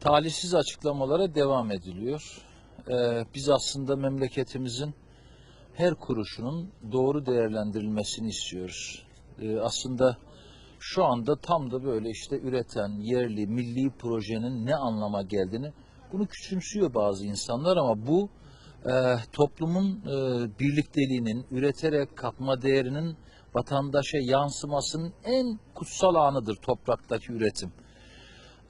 talihsiz açıklamalara devam ediliyor. Ee, biz aslında memleketimizin her kuruşunun doğru değerlendirilmesini istiyoruz. Ee, aslında şu anda tam da böyle işte üreten yerli, milli projenin ne anlama geldiğini bunu küçümsüyor bazı insanlar ama bu e, toplumun e, birlikteliğinin, üreterek katma değerinin vatandaşa yansımasının en kutsal anıdır topraktaki üretim.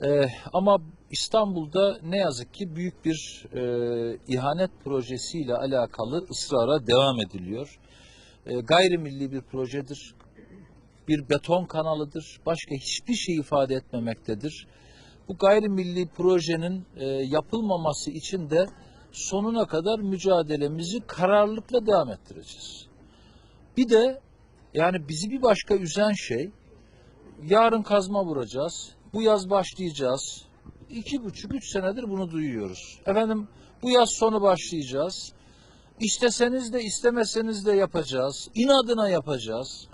Ee, ama İstanbul'da ne yazık ki büyük bir e, ihanet projesiyle alakalı ısrara devam ediliyor. E, gayrimilli bir projedir. Bir beton kanalıdır. Başka hiçbir şey ifade etmemektedir. Bu gayrimilli projenin e, yapılmaması için de sonuna kadar mücadelemizi kararlılıkla devam ettireceğiz. Bir de yani bizi bir başka üzen şey yarın kazma vuracağız. Bu yaz başlayacağız. İki buçuk, üç senedir bunu duyuyoruz. Efendim bu yaz sonu başlayacağız. İsteseniz de istemeseniz de yapacağız. İnadına yapacağız.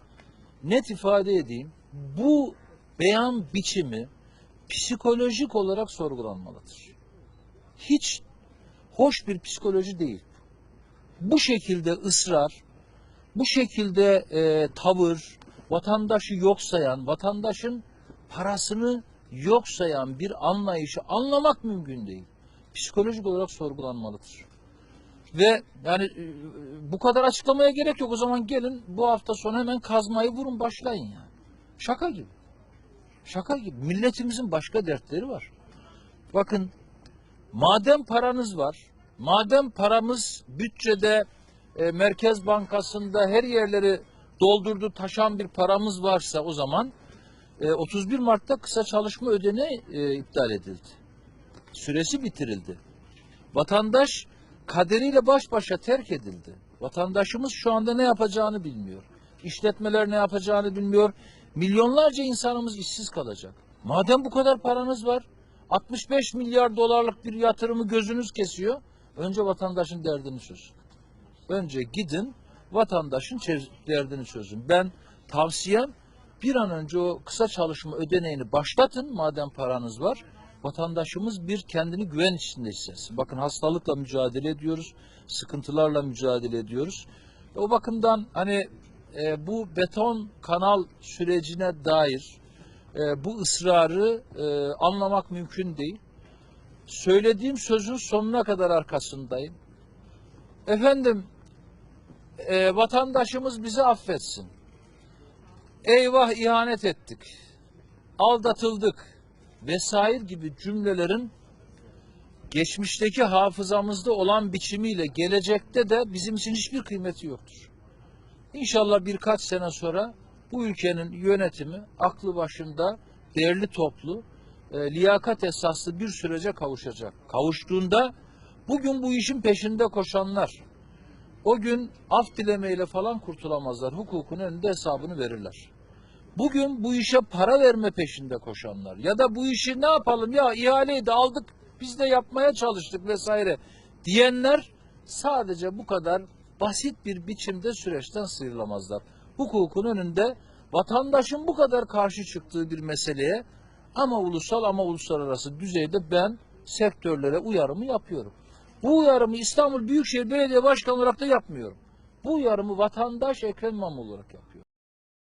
Net ifade edeyim. Bu beyan biçimi psikolojik olarak sorgulanmalıdır. Hiç hoş bir psikoloji değil. Bu şekilde ısrar, bu şekilde e, tavır, vatandaşı yok sayan, vatandaşın parasını yok sayan bir anlayışı anlamak mümkün değil. Psikolojik olarak sorgulanmalıdır. Ve yani e, bu kadar açıklamaya gerek yok. O zaman gelin bu hafta sonu hemen kazmayı vurun başlayın yani. Şaka gibi. Şaka gibi. Milletimizin başka dertleri var. Bakın madem paranız var, madem paramız bütçede e, Merkez Bankası'nda her yerleri doldurdu taşan bir paramız varsa o zaman 31 Mart'ta kısa çalışma ödeneği e, iptal edildi. Süresi bitirildi. Vatandaş kaderiyle baş başa terk edildi. Vatandaşımız şu anda ne yapacağını bilmiyor. İşletmeler ne yapacağını bilmiyor. Milyonlarca insanımız işsiz kalacak. Madem bu kadar paranız var, 65 milyar dolarlık bir yatırımı gözünüz kesiyor. Önce vatandaşın derdini çözün. Önce gidin vatandaşın derdini çözün. Ben tavsiyem bir an önce o kısa çalışma ödeneğini başlatın madem paranız var. Vatandaşımız bir kendini güven içinde hissetsin. Bakın hastalıkla mücadele ediyoruz, sıkıntılarla mücadele ediyoruz. O bakımdan hani e, bu beton kanal sürecine dair e, bu ısrarı e, anlamak mümkün değil. Söylediğim sözün sonuna kadar arkasındayım. Efendim e, vatandaşımız bizi affetsin. Eyvah ihanet ettik. Aldatıldık vesaire gibi cümlelerin geçmişteki hafızamızda olan biçimiyle gelecekte de bizim için hiçbir kıymeti yoktur. İnşallah birkaç sene sonra bu ülkenin yönetimi aklı başında değerli toplu, e, liyakat esaslı bir sürece kavuşacak. Kavuştuğunda bugün bu işin peşinde koşanlar, o gün af dilemeyle falan kurtulamazlar. Hukukun önünde hesabını verirler. Bugün bu işe para verme peşinde koşanlar ya da bu işi ne yapalım ya ihaleyi de aldık biz de yapmaya çalıştık vesaire diyenler sadece bu kadar basit bir biçimde süreçten sıyrılamazlar. Hukukun önünde vatandaşın bu kadar karşı çıktığı bir meseleye ama ulusal ama uluslararası düzeyde ben sektörlere uyarımı yapıyorum. Bu uyarımı İstanbul Büyükşehir Belediye Başkanı olarak da yapmıyorum. Bu uyarımı vatandaş Ekrem İmamoğlu olarak yapıyor.